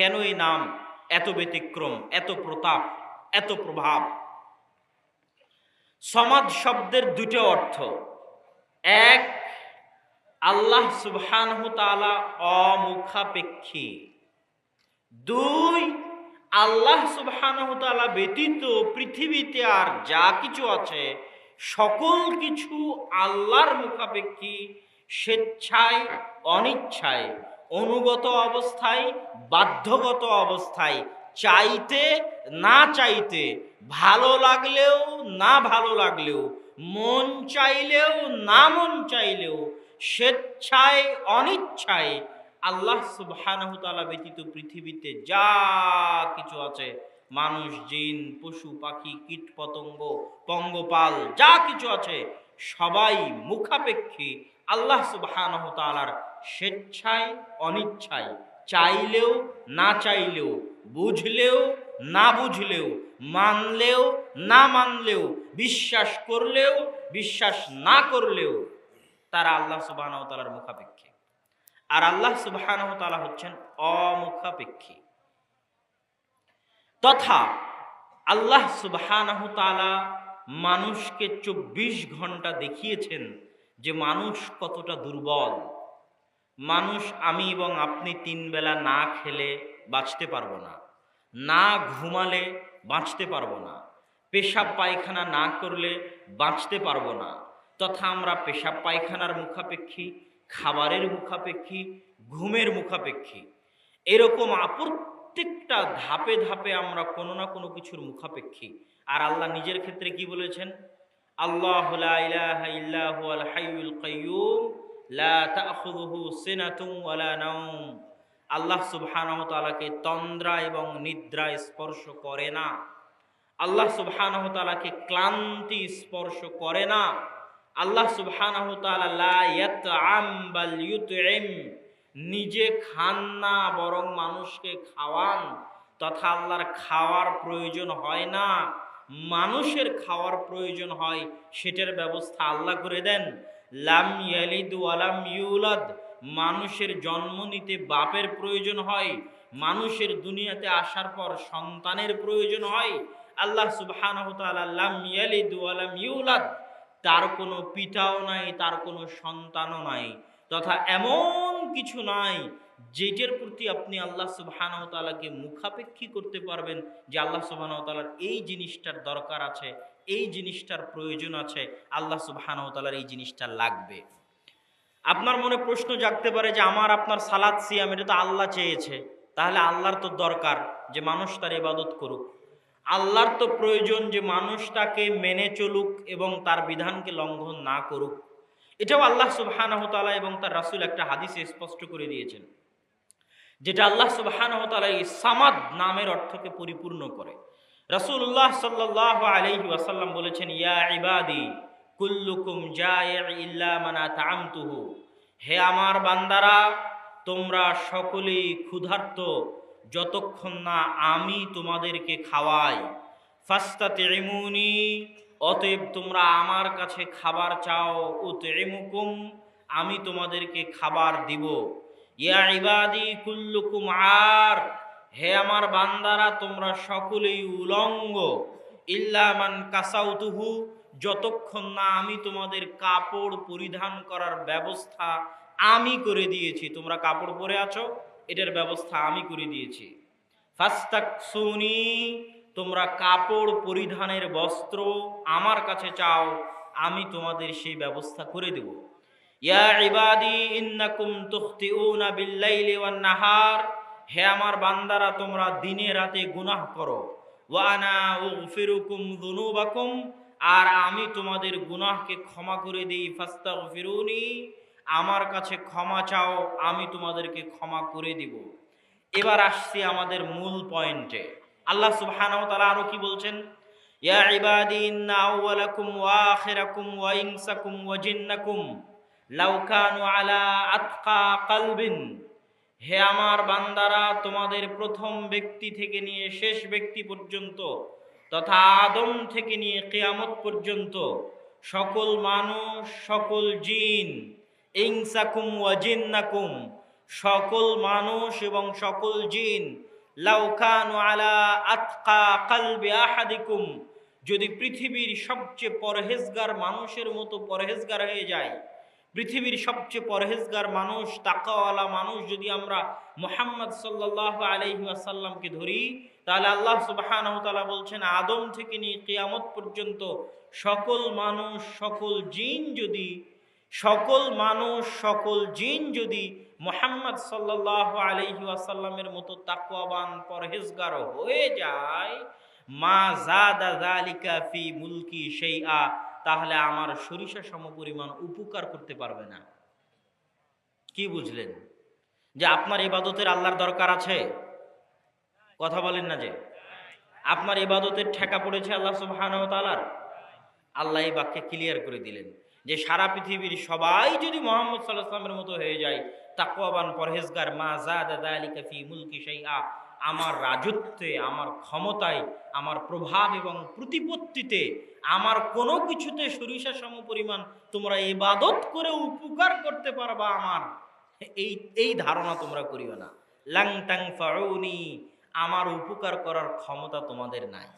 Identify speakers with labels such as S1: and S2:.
S1: কেন এই নাম এত ব্যতিক্রম, এত প্রতাপ, এত প্রভাব? সমাজ শব্দের দুটো অর্থ। এক, আল্লাহ সুবহানহু তাআলা অমুখাপেক্ষী। দুই, আল্লাহ সুবহানহু তাআলা ব্যতীত পৃথিবীতে আর যা কিছু আছে, সকল কিছু আল্লাহর মুখাপেক্ষী, স্বেচ্ছায়, অনিচ্ছায়। অনুগত অবস্থায়, বাধ্যগত অবস্থায়, চাইতে না চাইতে, ভালো লাগলেও না ভালো লাগলেও, মন চাইলেও না মন চাইলেও, স্বেচ্ছায়, অনিচ্ছায় আল্লাহ সুবহানাহু ব্যতীত পৃথিবীতে যা কিছু আছে, মানুষ, জিন, পশু, পাখি, কীট পতঙ্গ, পঙ্গপাল, যা কিছু আছে, সবাই মুখাপেক্ষী আল্লাহ তাআলার স্বেচ্ছায়, অনিচ্ছায় চাইলেও, না চাইলেও, বুঝলেও, না বুঝলেও, মানলেও, না মানলেও, বিশ্বাস করলেও, বিশ্বাস না করলেও তারা আল্লাহ সুবহানাহু তাআলার মুখাপেক্ষী। আর আল্লাহ তাআলা হচ্ছেন অমুখাপেক্ষী। তথা আল্লাহ তাআলা মানুষকে চব্বিশ ঘণ্টা দেখিয়েছেন যে মানুষ কতটা দুর্বল, মানুষ আমি এবং আপনি তিন বেলা না খেলে বাঁচতে পারব না না ঘুমালে বাঁচতে পারব না, পেশাব পায়খানা না করলে বাঁচতে পারব না, তথা আমরা পেশাব পায়খানার মুখাপেক্ষী, খাবারের মুখাপেক্ষী, ঘুমের মুখাপেক্ষী, এরকম প্রত্যেকটা ধাপে ধাপে আমরা কোনো না কোনো কিছুর মুখাপেক্ষী। আর আল্লাহ নিজের ক্ষেত্রে কি বলেছেন? আল্লাহ লা লা আল্লাহ সুবহানাহু তন্দ্রা এবং নিদ্রা স্পর্শ করে না। আল্লাহ সুবহানাহু ক্লান্তি স্পর্শ করে না। আল্লাহ সুবহানাহু নিজে খান না বরং মানুষকে খাওয়ান, তথা আল্লাহর খাওয়ার প্রয়োজন হয় না। মানুষের খাওয়ার প্রয়োজন হয়, সেটার ব্যবস্থা আল্লাহ করে দেন। লাম ইয়ালিদ ওয়ালাম ইউলাদ, মানুষের জন্ম নিতে বাপের প্রয়োজন হয়, মানুষের দুনিয়াতে আসার পর সন্তানের প্রয়োজন হয়। আল্লাহ তাআলা লাম ইয়ালিদ ওয়ালাম ইউলাদ, তার কোনো পিতাও নাই, তার কোনো সন্তানও নাই, তথা এমন কিছু নাই যেটার প্রতি আপনি আল্লাহ সুবহানাহু তাআলাকে মুখাপেক্ষী করতে পারবেন যে আল্লাহ সুবহানাহু তাআলার এই জিনিসটার দরকার আছে, এই জিনিসটার প্রয়োজন আছে, আল্লাহ সুবহানাহু তাআলার এই জিনিসটা লাগবে। আপনার মনে প্রশ্ন জাগতে পারে যে আমার, আপনার সালাদ সিয়াম, এটা তো আল্লাহ চেয়েছে। তাহলে আল্লাহর তো দরকার যে মানুষ তার ইবাদত করুক। আল্লাহর তো প্রয়োজন যে মানুষ তাকে মেনে চলুক এবং তার বিধানকে লঙ্ঘন না করুক। এটাও আল্লাহ তাআলা এবং তার রাসূল একটা হাদিসে স্পষ্ট করে দিয়েছেন। যেটা আল্লাহ সুবহানাহু তাআলা এই সামাদ নামের অর্থকে পরিপূর্ণ করে। রাসূলুল্লাহ সাল্লাল্লাহু আলাইহি ওয়াসাল্লাম বলেছেন, ইয়া ইবাদি, কুল্লুকুম ইল্লা হে আমার বান্দারা, তোমরা সকলেই ক্ষুধার্ত যতক্ষণ না আমি তোমাদেরকে খাওয়াই। ফাস্তাতিমুনি অতএব তোমরা আমার কাছে খাবার চাও উতইমুকুম আমি তোমাদেরকে খাবার দিব। ইয়া ইবাদি কুল্লুকুম আর, হে আমার বান্দারা, তোমরা সকলেই উলঙ্গ। ইল্লামান কাসাউতুহু, যতক্ষণ না আমি তোমাদের কাপড় পরিধান করার ব্যবস্থা আমি করে দিয়েছি, তোমরা কাপড় পরে আছো, এটার ব্যবস্থা আমি করে দিয়েছি। ফাস্তাকসুনি, তোমরা কাপড় পরিধানের বস্ত্র আমার কাছে চাও, আমি তোমাদের সেই ব্যবস্থা করে দেব। ইয়া হে আমার বান্দারা, তোমরা দিনে রাতে গুনাহ করো। আর আমি তোমাদের গুনাহকে ক্ষমা করে দিই, ফাস্তাগফিরুনি, আমার কাছে ক্ষমা চাও, আমি তোমাদেরকে ক্ষমা করে দিব। এবার আসছি আমাদের মূল পয়েন্টে। আল্লাহ সুবহানাহু তাআলা আরও কি বলছেন? ইয়া ইবাদি ইন্না আউওয়ালাকুম ওয়া আখিরাকুম ওয়া ইনসাকুম ওয়া জিন্নাকুম কলবিন। হে আমার বান্দারা, তোমাদের প্রথম ব্যক্তি থেকে নিয়ে শেষ ব্যক্তি পর্যন্ত তথা আদম থেকে নিয়ে কেয়ামত পর্যন্ত সকল মানুষ, সকল জিন ইংসাকুম ওয়া জিন্নাকুম, সকল মানুষ এবং সকল জিন, লাউ কানু আলা আতকা কালবি আহাদিকুম, যদি পৃথিবীর সবচেয়ে পরহেজগার মানুষের মতো পরহেজগার হয়ে যায় পৃথিবীর সবচেয়ে পরহেজগার মানুষ, তাকাওয়ালা মানুষ যদি আমরা মোহাম্মদ সাল্লাহ আলহি আসাল্লামকে ধরি, তাহলে আল্লাহ সুবাহানহ তাআলা বলছেন, আদম থেকে নিয়ে কেয়ামত পর্যন্ত সকল মানুষ, সকল জিন যদি, সকল মানুষ, সকল জিন যদি মোহাম্মদ সাল্লাহ আলহি আসাল্লামের মতো তাকওয়াবান, পরহেজগার হয়ে যায়, মা জাদা জালিকা ফি মুলকি সেইআ তাহলে আমার সরিষা সমপরিমাণ উপকার করতে পারবে না। কি বুঝলেন? যে আপনার ইবাদতের আল্লাহর দরকার আছে? কথা বলেন না যে। আপনার ইবাদতের ঠেকা পড়েছে আল্লাহ সুবহানাহু তাআলার? আল্লাহ এই বাক্যে ক্লিয়ার করে দিলেন যে সারা পৃথিবীর সবাই যদি মোহাম্মদ সাল্লাহ মতো হয়ে যায় তাকওয়াবান পরহেজগার, মা জাদা যালিকা ফি মুলকি শাইআ আমার রাজত্বে, আমার ক্ষমতায়, আমার প্রভাব এবং প্রতিপত্তিতে, আমার কোনো কিছুতে সরিষা সম পরিমাণ তোমরা এবাদত করে উপকার করতে পারবা আমার। এই এই ধারণা তোমরা করিও না। লাং টাং ফাউনি, আমার উপকার করার ক্ষমতা তোমাদের নাই।